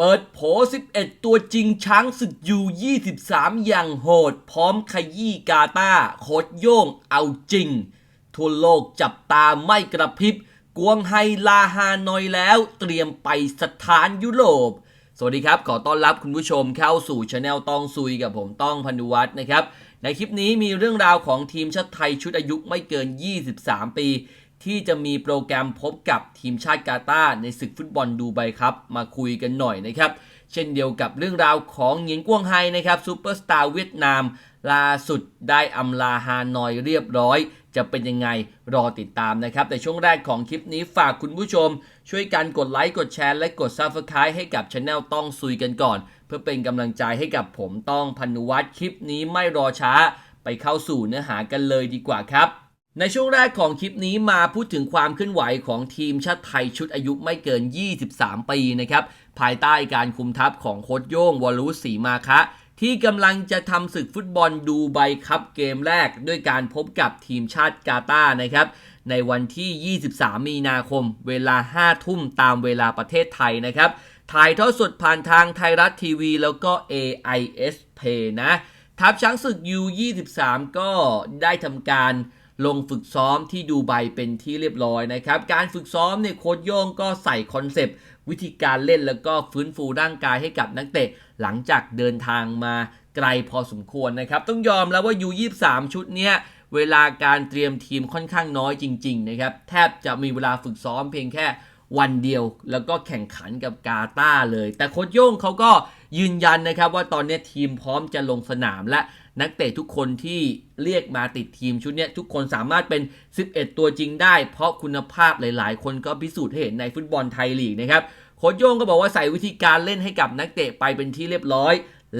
เปิดโผ 11 ตัวจริงช้างศึกยู23 อย่างโหด พร้อมขยี้กาตาโคดโย่งเอาจริง ทั่วโลกจับตาไม่กระพริบ กวงไฮลาฮานอยแล้วเตรียมไปสถานยุโรป สวัสดีครับ ขอต้อนรับคุณผู้ชมเข้าสู่ช anel ต้องซุยกับผมต้องพันุวัฒน์นะครับ ในคลิปนี้มีเรื่องราวของทีมชาติไทยชุดอายุไม่เกิน 23 ปี ที่จะมีโปรแกรมพบกับทีมชาติกาตาร์ในศึกฟุตบอลดูไบครับ มาคุยกันหน่อยนะครับ เช่นเดียวกับเรื่องราวของหญิงกวงไฮนะครับซูเปอร์สตาร์เวียดนามล่าสุดได้อำลาฮานอยเรียบร้อย จะเป็นยังไงรอติดตามนะครับ แต่ช่วงแรกของคลิปนี้ฝากคุณผู้ชม ช่วยกันกดไลค์กดแชร์และกด Subscribe ให้กับช anel ต้องซุยกันก่อน เพื่อเป็นกำลังใจให้กับผมต้องพันุวัฒน์คลิปนี้ไม่รอช้า ไปเข้าสู่เนื้อหากันเลยดีกว่าครับ ในช่วงแรกของคลิปนี้มาพูดถึงความเคลื่อนไหวของทีมชาติไทยชุดอายุไม่เกิน 23 ปีนะครับ ภายใต้การคุมทัพของโค้ชโย่งวรุษศรีมาคะ ที่กำลังจะทำศึกฟุตบอลดูไบครับเกมแรก ด้วยการพบกับทีมชาติกาตาร์นะครับ ในวันที่ 23 มีนาคม เวลา 5 ทุ่มตามเวลาประเทศไทยนะครับ ถ่ายทอดสดผ่านทางไทยรัฐทีวี แล้วก็ AIS Pay นะ ทัพช้างศึก U23 ก็ได้ทำการ ลงฝึกซ้อมที่ดูไบเป็นที่เรียบร้อยนะครับ การฝึกซ้อมเนี่ยโค้ชโย่งก็ใส่คอนเซปต์วิธีการเล่นแล้วก็ฟื้นฟูร่างกายให้กับนักเตะ หลังจากเดินทางมาไกลพอสมควรนะครับ ต้องยอมแล้วว่า U23 ชุดเนี้ยเวลาการเตรียมทีมค่อนข้างน้อยจริง ๆ นะครับ แทบจะมีเวลาฝึกซ้อมเพียงแค่วันเดียว แล้วก็แข่งขันกับกาตาเลย แต่โค้ชโย่งเขาก็ ยืนยันนะครับว่าตอนนี้ทีมพร้อมจะลงสนามและนักเตะทุกคนที่เรียกมาติดทีมชุดนี้ทุกคนสามารถเป็น 11 ตัวจริงได้ เพราะคุณภาพหลาย ๆ คนก็พิสูจน์ให้เห็นในฟุตบอลไทยลีกนะครับโค้ชโย่งก็บอกว่าใส่วิธีการเล่นให้กับนักเตะไปเป็นที่เรียบร้อย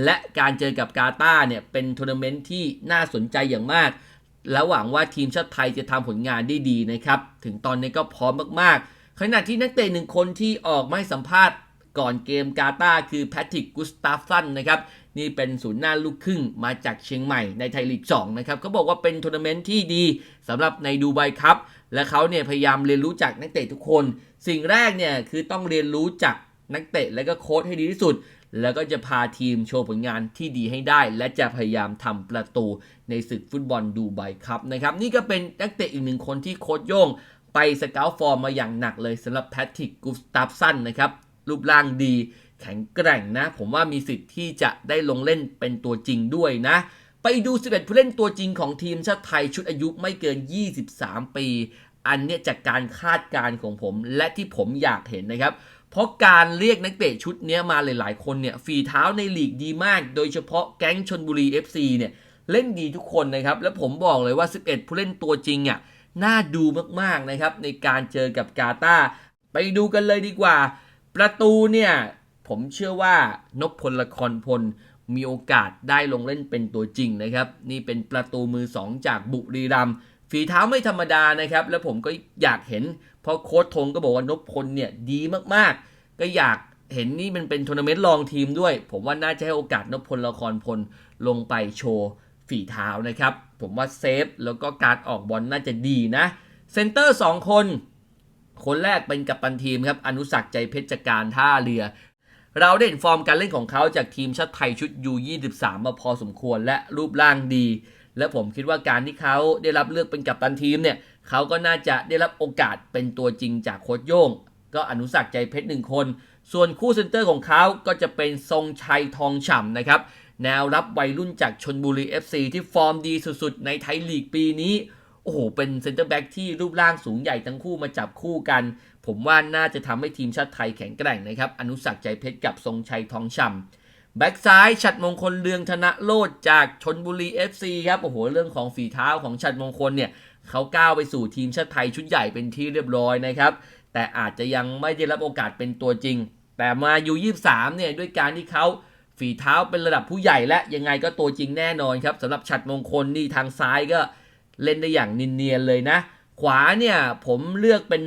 และการเจอกับกาตาเนี่ยเป็นทัวร์นาเมนต์ที่น่าสนใจอย่างมาก และหวังว่าทีมชาติไทยจะทำผลงานได้ดีนะครับ ถึงตอนนี้ก็พร้อมมากๆ ขณะที่นักเตะหนึ่งคนที่ออกมาสัมภาษณ์ ก่อนเกมกาตาคือแพทริกกุสตาฟสันนะครับนี่เป็นศูนย์หน้าลูกครึ่งมาจากเชียงใหม่ในไทยลีก2นะครับเขาบอกว่าเป็นทัวร์นาเมนต์ที่ดีสำหรับในดูไบครับ และเขาเนี่ยพยายามเรียนรู้จากนักเตะทุกคน สิ่งแรกเนี่ยคือต้องเรียนรู้จากนักเตะและก็โค้ชให้ดีที่สุด แล้วก็จะพาทีมโชว์ผลงานที่ดีให้ได้ และจะพยายามทำประตูในศึกฟุตบอลดูไบครับนะครับนี่ก็เป็นนักเตะอีกหนึ่งคนที่โค้ชโย่งไปสเกลฟอร์มมาอย่างหนักเลยสำหรับแพทริกกุสตาฟสันนะครับ รูปร่างดี แข็งแกร่งนะ ผมว่ามีสิทธิ์ที่จะได้ลงเล่นเป็นตัวจริงด้วยนะ ไปดู 11 ผู้เล่นตัวจริงของทีมชาติไทยชุดอายุไม่เกิน 23 ปี อันเนี้ยจากการคาดการณ์ของผมและที่ผมอยากเห็นนะครับเพราะการเรียกนักเตะชุดนี้มาหลาย ๆ คนเนี่ยฝีเท้าในลีกดีมาก โดยเฉพาะแก๊งชนบุรี FC เนี่ยเล่นดีทุกคนนะครับ และผมบอกเลยว่า 11 ผู้เล่นตัวจริงอะน่าดูมาก ๆ นะครับ ในการเจอกับกาตาไปดูกันเลยดีกว่า ประตูเนี่ยผมเชื่อว่านพพลละครพลมีโอกาสได้ลงเล่นเป็นตัวจริงนะครับ นี่เป็นประตูมือ 2 จากบุรีรัมฝีเท้าไม่ธรรมดานะครับ แล้วผมก็อยากเห็น เพราะโค้ชทงก็บอกว่านพพลเนี่ยดีมากๆ ก็อยากเห็นนี่มันเป็นทัวร์นาเมนต์รองทีมด้วย ผมว่าน่าจะให้โอกาสนพพลละครพลลงไปโชว์ฝีเท้านะครับ ผมว่าเซฟแล้วก็การออกบอลน่าจะดีนะเซนเตอร์ 2 คน คนแรกเป็นกัปตันทีมครับอนุสักใจเพชรจากการท่าเรือ เราได้เห็นฟอร์มการเล่นของเขาจากทีมชาติไทยชุด U23 มาพอสมควรและรูปร่างดี และผมคิดว่าการที่เขาได้รับเลือกเป็นกัปตันทีมเนี่ยเขาก็น่าจะได้รับโอกาสเป็นตัวจริงจากโค้ชโย่ง ก็อนุสักใจเพชรหนึ่งคน ส่วนคู่เซนเตอร์ของเขาก็จะเป็นทรงชัยทองฉ่ำนะครับแนวรับวัยรุ่นจากชนบุรี FC ที่ฟอร์มดีสุดๆ ในไทยลีกปีนี้ อ้โห เป็นเซนเตอร์แบ็กที่รูปร่างสูงใหญ่ทั้งคู่มาจับคู่กัน ผมว่าน่าจะทำให้ทีมชาติไทยแข็งแกร่งนะครับ อนุสักใจเพชรกับทรงชัยทองฉ่ำแบ็กซ้ายฉัดมงคลเรืองธนโลดจากชนบุรี FC ครับโอ้โหเรื่องของฝีเท้าของฉัดมงคลเนี่ยเขาก้าวไปสู่ทีมชาติไทยชุดใหญ่เป็นที่เรียบร้อยนะครับ แต่อาจจะยังไม่ได้รับโอกาสเป็นตัวจริง แต่มาอยู่23เนี่ยด้วยการที่เขาฝีเท้าเป็นระดับผู้ใหญ่และยังไงก็ตัวจริงแน่นอนครับสำหรับฉัดมงคลนี่ทางซ้ายก็ เล่นได้อย่างนิเนียนเลยนะ ขวาเนี่ยผมเลือกเป็น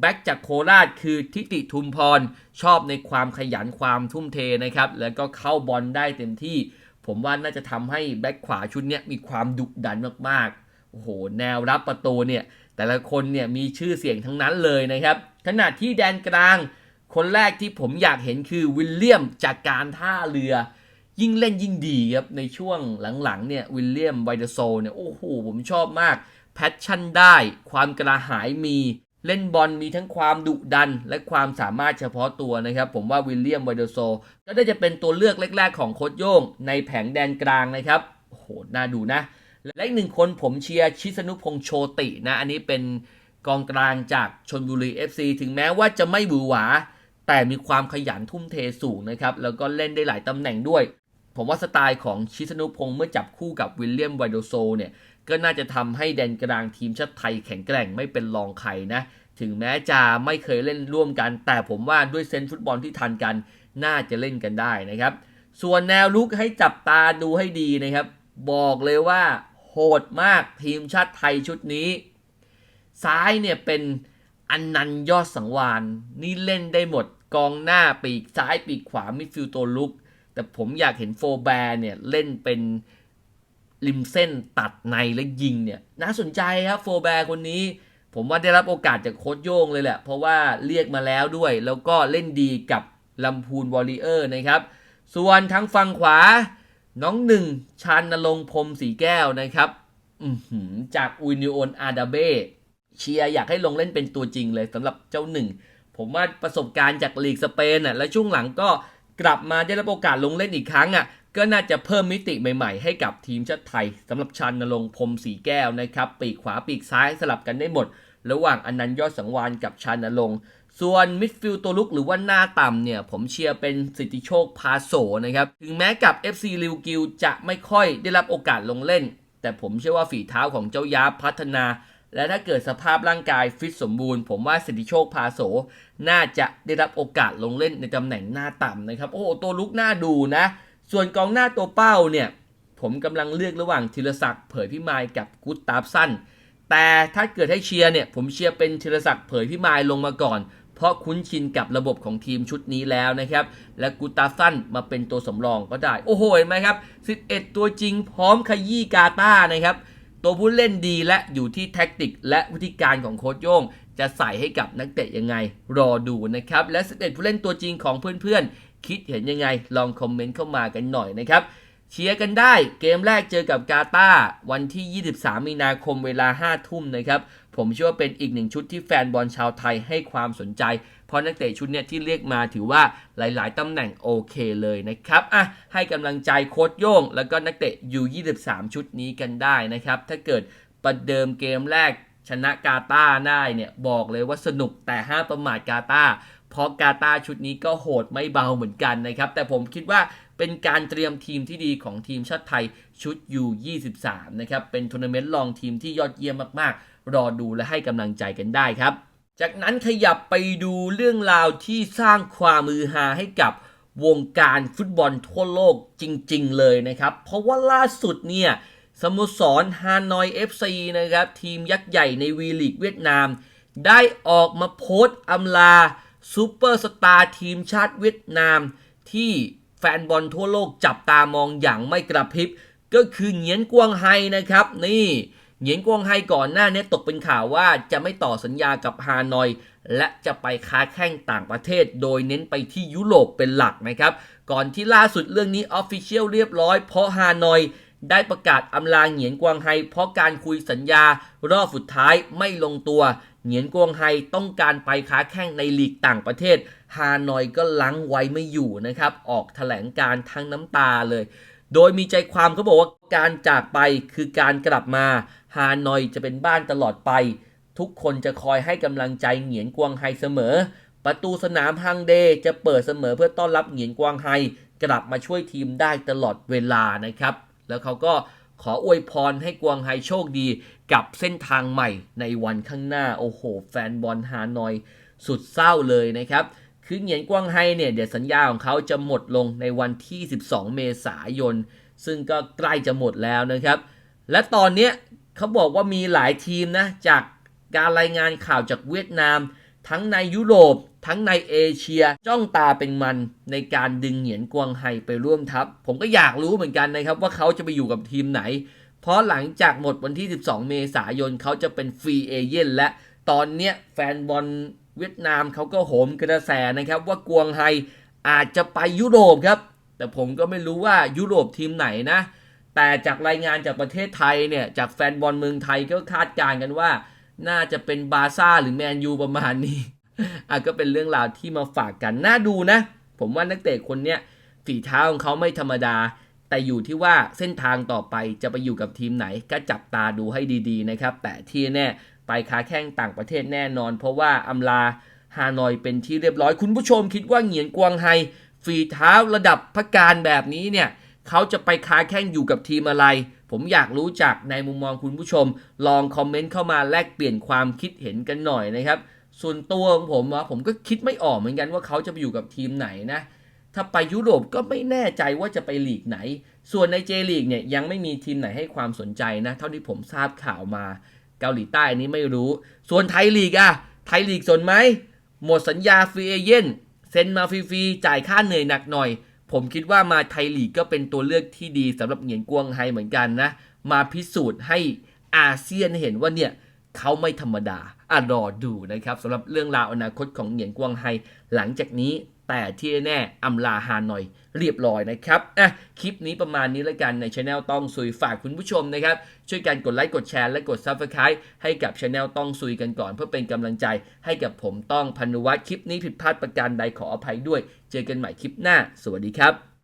แบ็กจากโคราชคือทิติทุมพร ชอบในความขยันความทุ่มเทนะครับ แล้วก็เข้าบอลได้เต็มที่ ผมว่าน่าจะทำให้แบ็กขวาชุดนี้มีความดุดันมากๆ โอ้โห แนวรับประตูเนี่ย แต่ละคนเนี่ยมีชื่อเสียงทั้งนั้นเลยนะครับ ขณะที่แดนกลาง คนแรกที่ผมอยากเห็นคือวิลเลียมจากการท่าเรือ ยิ่งเล่นยิ่งดีครับในช่วงหลังๆเนี่ยวิลเลียมไวเดโซเนี่ยโอ้โหผมชอบมาก แพชชั่นได้ ความกระหายมีเล่นบอลมีทั้งความดุดัน และความสามารถเฉพาะตัวนะครับ ผมว่าวิลเลียมไวเดโซก็ได้จะเป็นตัวเลือกแรกๆของโคชโย่งในแผงแดนกลางนะครับโอ้โหน่าดูนะ และอีกหนึ่งคนผมเชียร์ชิสนุพงษ์โชตินะ อันนี้เป็นกองกลางจากชนบุรี FC ถึงแม้ว่าจะไม่หวือหวาแต่มีความขยันทุ่มเทสูงนะครับ แล้วก็เล่นได้หลายตำแหน่งด้วย ผมว่าสไตล์ของชิสนุพงษ์เมื่อจับคู่กับวิลเลียมไวโดโซเนี่ย ก็น่าจะทำให้แดนกลางทีมชาติไทยแข็งแกร่งไม่เป็นรองใครนะ ถึงแม้จะไม่เคยเล่นร่วมกัน แต่ผมว่าด้วยเซนฟุตบอลที่ทันกัน น่าจะเล่นกันได้นะครับ ส่วนแนวลุกให้จับตาดูให้ดีนะครับ บอกเลยว่าโหดมากทีมชาติไทยชุดนี้ ซ้ายเนี่ยเป็นอันนันยอดสังวานนี่เล่นได้หมดกองหน้าปีกซ้ายปีกขวามิดฟิลด์ตัวลุก แต่ผมอยากเห็นโฟแบร์เนี่ยเล่นเป็นริมเส้นตัดในและยิงเนี่ยน่าสนใจครับโฟแบร์คนนี้ ผมว่าได้รับโอกาสจากโค้ชโย่งเลยแหละ เพราะว่าเรียกมาแล้วด้วย แล้วก็เล่นดีกับลำพูนวอลเลเยอร์นะครับ ส่วนทางฝั่งขวา น้องหนึ่งชันนรงพรมสีแก้วนะครับอือหือจากอุนิโอนอาดาเบเชียอยากให้ลงเล่นเป็นตัวจริงเลยสำหรับเจ้าหนึ่ง ผมว่าประสบการณ์จากลีกสเปนอะและช่วงหลังก็ กลับมาได้รับโอกาสลงเล่นอีกครั้งอะก็น่าจะเพิ่มมิติใหม่ๆ ให้กับทีมชาติไทยสำหรับชันนรงพรมสีแก้วนะครับปีกขวาปีกซ้ายสลับกันได้หมด ระหว่างอนันต์ยอดสังวานกับชันนรงส่วนมิดฟิลด์ตัวลุกหรือว่าหน้าต่ำเนี่ย ผมเชียร์เป็นสิทธิโชคพาโสนะครับ ถึงแม้กับ FC ลิวกิวจะไม่ค่อยได้รับโอกาสลงเล่น แต่ผมเชื่อว่าฝีเท้าของเจ้ายาพัฒนา และถ้าเกิดสภาพร่างกายฟิตสมบูรณ์ ผมว่าสิทธิโชคพาโสน่าจะได้รับโอกาสลงเล่นในตำแหน่งหน้าต่ำนะครับ โอ้โหตัวลุกหน่าดูนะ ส่วนกองหน้าตัวเป้าเนี่ยผมกำลังเลือกระหว่างธีรศักดิ์เผยพิมายกับกุตตาฟสั้นแต่ถ้าเกิดให้เชียร์เนี่ยผมเชียร์เป็นธีรศักดิ์เผยพิมายลงมาก่อน เพราะคุ้นชินกับระบบของทีมชุดนี้แล้วนะครับ และกูตาฟันมาเป็นตัวสำรองก็ได้ โอ้โหเห็นไหมครับ 11 ตัวจริงพร้อมขยี้กาตานะครับ ตัวผู้เล่นดีและอยู่ที่แท็กติก และวิธีการของโค้ชโย่งจะใส่ให้กับนักเตะยังไง รอดูนะครับ และ11ผู้เล่นตัวจริงของเพื่อนๆ คิดเห็นยังไง ลองคอมเมนต์เข้ามากันหน่อยนะครับ เชียร์กันได้เกมแรกเจอกับกาตาวันที่ 23 มีนาคมเวลา 5 ทุ่มนะครับ ผมเชื่อว่าเป็นอีกหนึ่งชุดที่แฟนบอลชาวไทยให้ความสนใจ เพราะนักเตะชุดเนี้ยที่เรียกมาถือว่าหลาย ๆตำแหน่งโอเคเลยนะครับอะให้กำลังใจโค้ชโย่ง แล้วก็นักเตะยู23 ชุดนี้กันได้นะครับ ถ้าเกิดประเดิมเกมแรกชนะกาตาร์ได้เนี่ยบอกเลยว่าสนุกแต่ห้ามประมาทกาตาร์เพราะกาตาร์ชุดนี้ก็โหดไม่เบาเหมือนกันนะครับ แต่ผมคิดว่าเป็นการเตรียมทีมที่ดีของทีมชาติไทยชุด U23 นะครับ เป็นทัวร์นาเมนต์รองทีมที่ยอดเยี่ยมมาก ๆ รอดูและให้กำลังใจกันได้ครับ จากนั้นขยับไปดูเรื่องราวที่สร้างความมือฮาให้กับวงการฟุตบอลทั่วโลกจริงๆเลยนะครับ เพราะว่าล่าสุดเนี่ยสโมสรฮานอย FC นะครับทีมยักษ์ใหญ่ในวีลีกเวียดนาม ได้ออกมาโพสต์อำลาซูเปอร์สตาร์ทีมชาติเวียดนาม ที่แฟนบอลทั่วโลกจับตามองอย่างไม่กระพริบ ก็คือเหงียนกวางไฮนะครับ นี่ เหงียนกวางไฮก่อนหน้านี้ตกเป็นข่าวว่าจะไม่ต่อสัญญากับฮานอย และจะไปค้าแข่งต่างประเทศ โดยเน้นไปที่ยุโรปเป็นหลักนะครับ ก่อนที่ล่าสุดเรื่องนี้ออฟฟิเชียลเรียบร้อยเพราะฮานอยได้ประกาศอำลาเหงียนกวางไฮเพราะการคุยสัญญารอบสุดท้ายไม่ลงตัว เหงียนกวางไฮต้องการไปค้าแข่งในลีกต่างประเทศ ฮานอยก็ลังไว้ไม่อยู่นะครับ ออกแถลงการทั้งน้ำตาเลย โดยมีใจความเขาบอกว่าการจากไปคือการกลับมา ฮานอยจะเป็นบ้านตลอดไป ทุกคนจะคอยให้กำลังใจเหงียนกวางไฮเสมอ ประตูสนามฮังเดจะเปิดเสมอเพื่อต้อนรับเหงียนกวางไฮกลับมาช่วยทีมได้ตลอดเวลานะครับ แล้วเขาก็ขออวยพรให้กวางไฮโชคดีกับเส้นทางใหม่ในวันข้างหน้า โอ้โห แฟนบอลฮานอยสุดเศร้าเลยนะครับ คือเหงียนกวางไฮเนี่ยเดี๋ยวสัญญาของเขาจะหมดลงในวันที่ 12 เมษายน ซึ่งก็ใกล้จะหมดแล้วนะครับ และตอนเนี้ย เขาบอกว่ามีหลายทีมนะจากการรายงานข่าวจากเวียดนาม ทั้งในยุโรป ทั้งในเอเชีย จ้องตาเป็นมันในการดึงเหงียนกวางไฮไปร่วมทัพ ผมก็อยากรู้เหมือนกันนะครับว่าเขาจะไปอยู่กับทีมไหน เพราะหลังจากหมดวันที่ 12 เมษายนเขาจะเป็นฟรีเอเย่นและตอนเนี้ยแฟนบอลเวียดนามเขาก็โหมกระแสนะครับว่ากวงไฮอาจจะไปยุโรปครับ แต่ผมก็ไม่รู้ว่ายุโรปทีมไหนนะ แต่จากรายงานจากประเทศไทยเนี่ย จากแฟนบอลเมืองไทยก็คาดการณ์กันว่า น่าจะเป็นบาซ่าหรือแมนยูประมาณนี้อะก็เป็นเรื่องราวที่มาฝากกัน น่าดูนะ ผมว่านักเตะคนเนี้ยฝีเท้าของเขาไม่ธรรมดา แต่อยู่ที่ว่าเส้นทางต่อไปจะไปอยู่กับทีมไหน ก็จับตาดูให้ดีๆนะครับ แต่ที่แน่ไปค้าแข้งต่างประเทศแน่นอน เพราะว่าอำลาฮานอยเป็นที่เรียบร้อย คุณผู้ชมคิดว่าเหงียนกวางไฮฝีเท้าระดับพระการแบบนี้เนี่ย เขาจะไปค้าแข้งอยู่กับทีมอะไร ผมอยากรู้จักในมุมมองคุณผู้ชม ลองคอมเมนต์เข้ามาแลกเปลี่ยนความคิดเห็นกันหน่อยนะครับ ส่วนตัวของผมอะผมก็คิดไม่ออกเหมือนกันว่าเขาจะไปอยู่กับทีมไหนนะ ถ้าไปยุโรปก็ไม่แน่ใจว่าจะไปลีกไหน ส่วนในเจลีกเนี่ยยังไม่มีทีมไหนให้ความสนใจนะ เท่าที่ผมทราบข่าวมา เกาหลีใต้นี้ไม่รู้ ส่วนไทยลีกอะไทยลีกสนไหมหมดสัญญาฟรีเอเย่นเซ็นมาฟรีๆจ่ายค่าเหนื่อยหนักหน่อย ผมคิดว่ามาไทยลีกก็เป็นตัวเลือกที่ดีสำหรับเหงียนกวงไฮเหมือนกันนะ มาพิสูจน์ให้อาเซียนเห็นว่าเนี่ยเขาไม่ธรรมดาอะรอดูนะครับสำหรับเรื่องราวอนาคตของเหงียนกวงไฮหลังจากนี้ แต่ที่แน่ๆอำลาฮานอยเรียบร้อยนะครับอะคลิปนี้ประมาณนี้แล้วกันในช anel ต้องซุยฝากคุณผู้ชมนะครับ ช่วยกันกดไลค์กดแชร์และกด Subscribe ให้กับช anel ต้องซุยกันก่อน เพื่อเป็นกำลังใจให้กับผมต้องพันุวัฒน์คลิปนี้ผิดพลาดประการใดขออภัยด้วย เจอกันใหม่คลิปหน้า สวัสดีครับ